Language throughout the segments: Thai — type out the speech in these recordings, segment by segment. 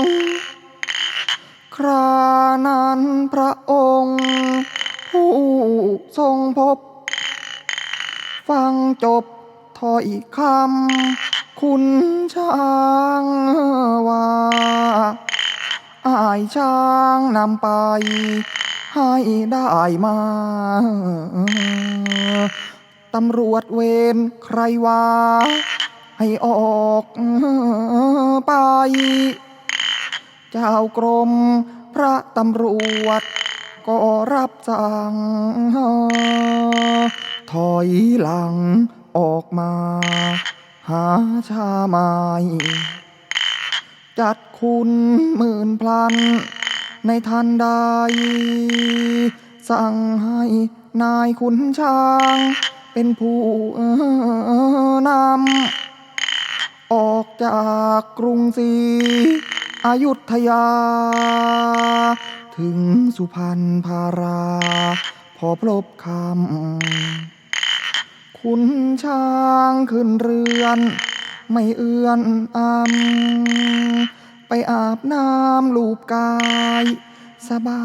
ง ครานั้นพระองค์ ผู้ทรงพบ ฟังจบถอยคำคุณช้างว่าอายช้างนำไป ให้ได้มา ตำรวจเวรใครว่า ให้ออก ไป เจ้ากรมพระตำรวจ ก็รับสั่ง ถอยหลังออกมา หาชาไม้จัดคุณหมื่นพลัน ในทันใด สั่งให้นายขุนช้าง เป็นผู้นำ ออกจากกรุงศรีอยุธยา ถึงสุพรรณพารา พอพลบคำคุณช้างขึ้นเรือน ไม่เอื้อนอำไปอาบน้ำลูบกาย สบา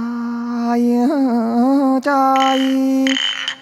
ยใจ